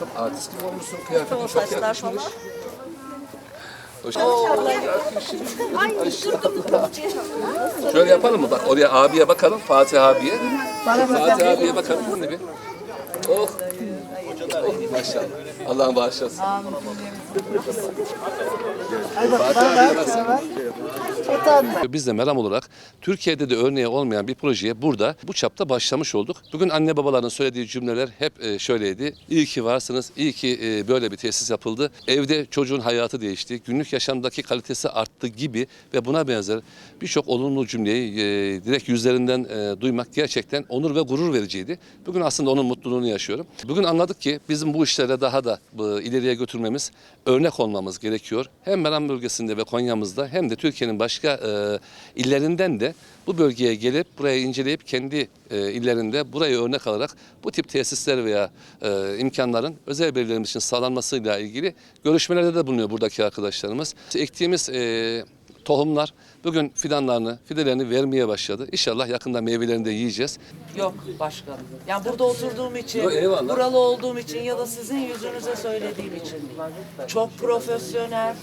Çok artist gibi olmuşsun. Kıyafetin çok saçlar yakışmış. falan. Hoş Şöyle yapalım mı? Bak oraya abiye bakalım. Fatih abiye. Fatih abiye bakalım. Bu ne bir? Oh. Maşallah. Allah'ın bağışlasın. Baksana. Biz de Meram olarak Türkiye'de de örneği olmayan bir projeye burada bu çapta başlamış olduk. Bugün anne babaların söylediği cümleler hep e, şöyleydi. İyi ki varsınız, iyi ki e, böyle bir tesis yapıldı. Evde çocuğun hayatı değişti, günlük yaşamdaki kalitesi arttı gibi ve buna benzer birçok olumlu cümleyi e, direkt yüzlerinden duymak gerçekten onur ve gurur vericiydi. Bugün aslında onun mutluluğunu yaşıyorum. Bugün anladık ki bizim bu işlere daha da e, ileriye götürmemiz, örnek olmamız gerekiyor. Hem Meram bölgesinde ve Konya'mızda hem de Türkiye'nin başka e, illerinden de bu bölgeye gelip burayı inceleyip kendi e, illerinde burayı örnek alarak bu tip tesisler veya e, imkanların özel belirlerimiz için sağlanmasıyla ilgili görüşmelerde de bulunuyor buradaki arkadaşlarımız. Ektiğimiz e, tohumlar bugün fidanlarını, fidelerini vermeye başladı. İnşallah yakında meyvelerini de yiyeceğiz. Yok başkanım. Yani burada oturduğum için, Yo, eyvallah. buralı olduğum için ya da sizin yüzünüze söylediğim için. Çok profesyonel,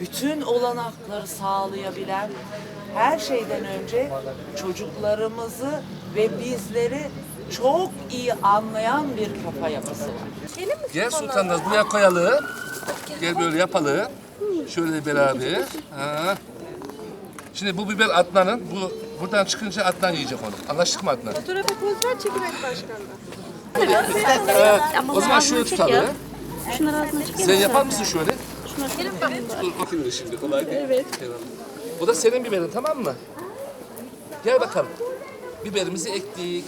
bütün olanakları sağlayabilen, her şeyden önce çocuklarımızı ve bizleri çok iyi anlayan bir kafa yapısı var. Gel Sultanlar buraya koyalım. Gel böyle yapalım. Şöyle beraber. Ha. Şimdi bu biber Adnan'ın. Bu buradan çıkınca Adnan yiyecek onu. Anlaştık mı Adnan? Fotoğrafa poz ver çekimek başkanım. O zaman şöyle tutalım. Şunları ağzına çekin. Sen yapar mısın şöyle? Şunları gelin bakayım. Dur bakayım öyle şimdi kolay değil. Evet. Bu da senin biberin tamam mı? Gel bakalım. Biberimizi ektik.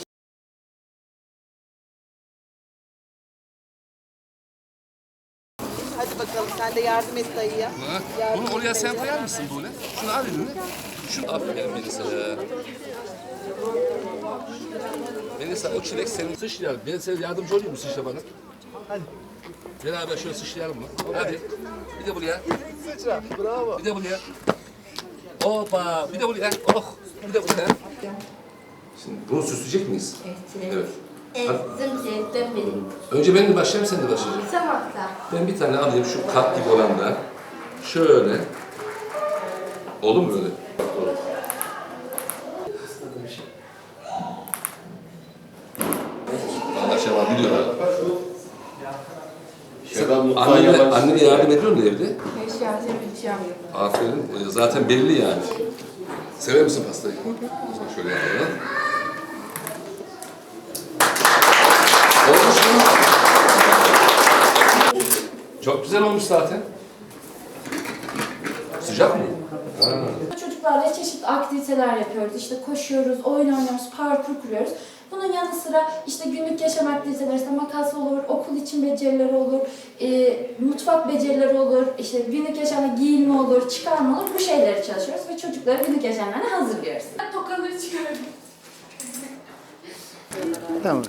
Hadi bakalım sen de yardım et dayıya. Ha, Bunu oraya sen koyar mısın böyle? Şunu al eline. Şunu aferin Melisa. Melisa o çilek senin sıçrayalım. Ben sana yardımcı olayım mı sıçra bana? Hadi. Beraber şöyle sıçrayalım mı? Hadi. Bir de buraya. Sıçra. Bravo. Bir de buraya. Hoppa. Bir de buraya. Oh. Bir de buraya. Şimdi bunu süsleyecek miyiz? Evet. Ezdim. Önce ben de başlayayım sen de başlayacaksın. Sabahta. Ben bir tane alayım şu kap gibi olandan. Şöyle. Olur mu böyle? Olur. Anlaşılan biliyorlar. Annene, annene yardım ediyor musun evde? Eşya temizleyeceğim. Aferin. Ee, Zaten belli yani. Sever misin pastayı? O zaman şöyle yapalım. Olmuş mu? Çok güzel olmuş zaten. Sıcak mı? Ha. Çocuklarla çeşitli aktiviteler yapıyoruz. İşte koşuyoruz, oyun oynuyoruz, parkur kuruyoruz. Bunun yanı sıra işte günlük yaşam aktiviteleri, işte makas olur, okul için becerileri olur, e, mutfak becerileri olur, işte günlük yaşamda giyinme olur, çıkarma olur. Bu şeyleri çalışıyoruz ve çocukları günlük yaşamlarına hazırlıyoruz. Tokaları çıkarıyorum.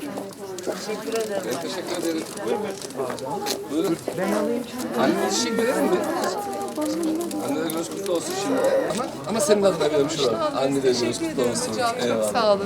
Teşekkür ederim. Ben teşekkür ederim. Buyurun. Ben alayım. Annene çiçek verelim mi? Annene göz kutlu olsun şimdi. Ama, ama senin adına vermiş olalım. Annene göz kutlu olsun. Eyvallah. Sağ olun.